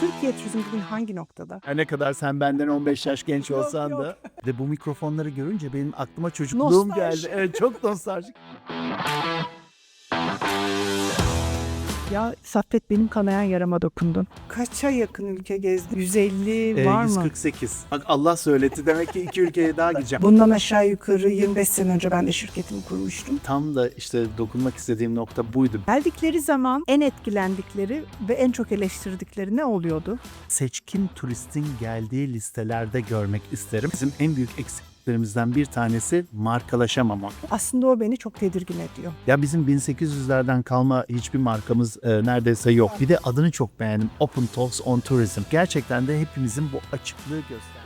Türkiye turizmi bugün hangi noktada? Her ne kadar sen benden 15 yaş genç Yok, olsan yok. da. De bu mikrofonları görünce benim aklıma çocukluğum Nostalji. geldi. Evet çok nostaljik. Ya Saffet benim kanayan yarama dokundun. Kaça yakın ülke gezdin? 150 Ee, var mı? 148. Bak Allah söyletti demek ki iki ülkeye daha gideceğim. Bundan aşağı yukarı 25 sene önce ben de şirketimi kurmuştum. Tam da işte dokunmak istediğim nokta buydu. Geldikleri zaman en etkilendikleri ve en çok eleştirdikleri ne oluyordu? Seçkin turistin geldiği listelerde görmek isterim. Bizim en büyük eksiklerimizden bir tanesi markalaşamamak. Aslında o beni çok tedirgin ediyor. Ya bizim 1800'lerden kalma hiçbir markamız e, neredeyse yok. Bir de adını çok beğendim. Open Talks on Tourism. Gerçekten de hepimizin bu açıklığı göster.